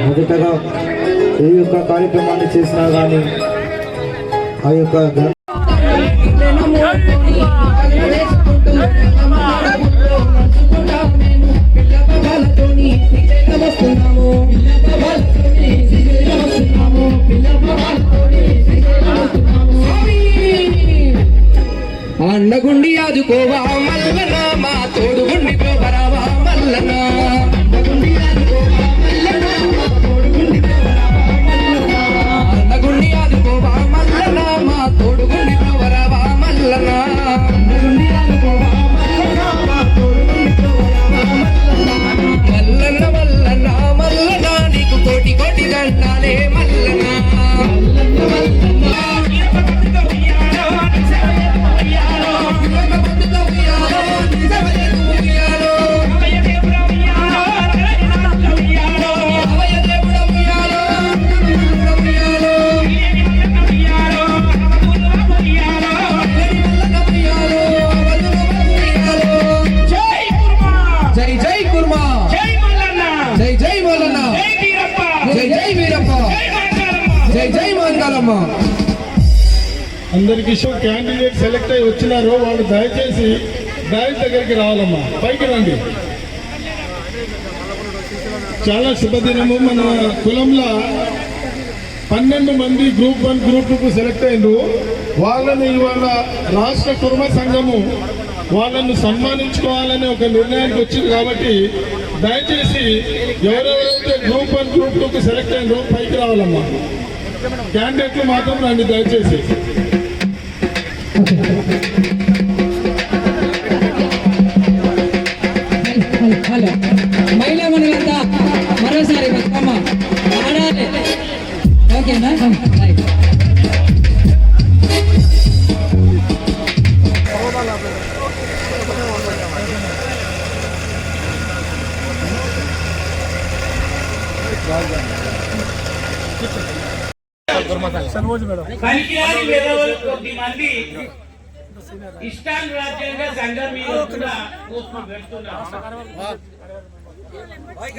మొదటగా ఏ యొక్క కార్యక్రమాన్ని చేసినా కానీ ఆ యొక్క అండగుండి ఆదుకోవా మల్లనా మా తోడుగుండి పోవరావా మల్లనా? ఉండాలమ్మా అందరికి ఇష్యూ క్యాండిడేట్ సెలెక్ట్ అయి వచ్చినారో వాళ్ళు దయచేసి డైల్ దగ్గరికి రావాలమ్మా. పైకి రండి. చాలా శుభదినము. మన కులంలో పన్నెండు మంది గ్రూప్ వన్ గ్రూప్ టూకు సెలెక్ట్ అయిండ్రు వాళ్ళని ఇవాళ రాష్ట్ర కుర్మ సంఘము వాళ్ళను సన్మానించుకోవాలని ఒక నిర్ణయానికి వచ్చింది కాబట్టి దయచేసి ఎవరెవరైతే గ్రూప్ వన్ గ్రూప్ టూకి సెలెక్ట్ అయిండ్రో పైకి రావాలమ్మా. క్యాండిడేట్లు మాత్రం రండి దయచేసి. హలో మహిళా మనులంతా మరోసారి బతుకమ్మ ఆడాలి ఓకేనా రైట్ పనికిరాని వేదవులు కొద్ది మంది ఇష్టానురాజ్యంగా సంఘం మీద కూడా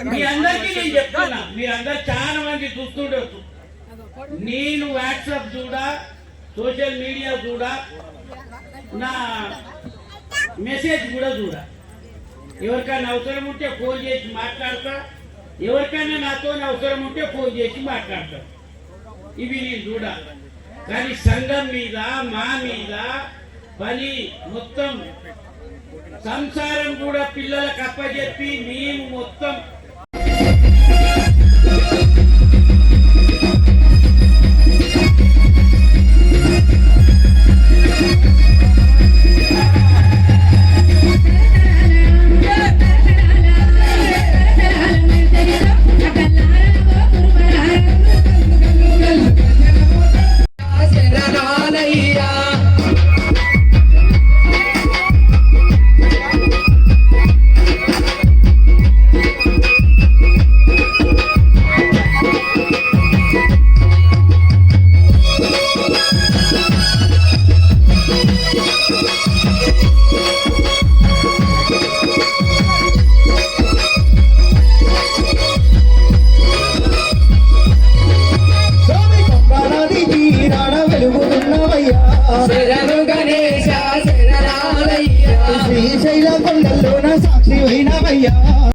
మీ అందరికీ నేను చెప్తున్నా మీరందరు చాలా మంది చూస్తుండొచ్చు నేను వాట్సాప్ చూడా సోషల్ మీడియా చూడా నా మెసేజ్ కూడా చూడా. ఎవరికైనా అవసరం ఉంటే ఫోన్ చేసి మాట్లాడతా ఎవరికైనా నాతో అవసరం ఉంటే ఫోన్ చేసి మాట్లాడతా. ఇవి నేను చూడాలి కానీ సంఘం మీద మా మీద పని మొత్తం. సంసారం కూడా పిల్లలకు అప్పచెప్పి మేము మొత్తం శరణు గణేశ శరణాలయ్యా శ్రీశైల కొండల్లోన సాక్షి అయినవయ్యా.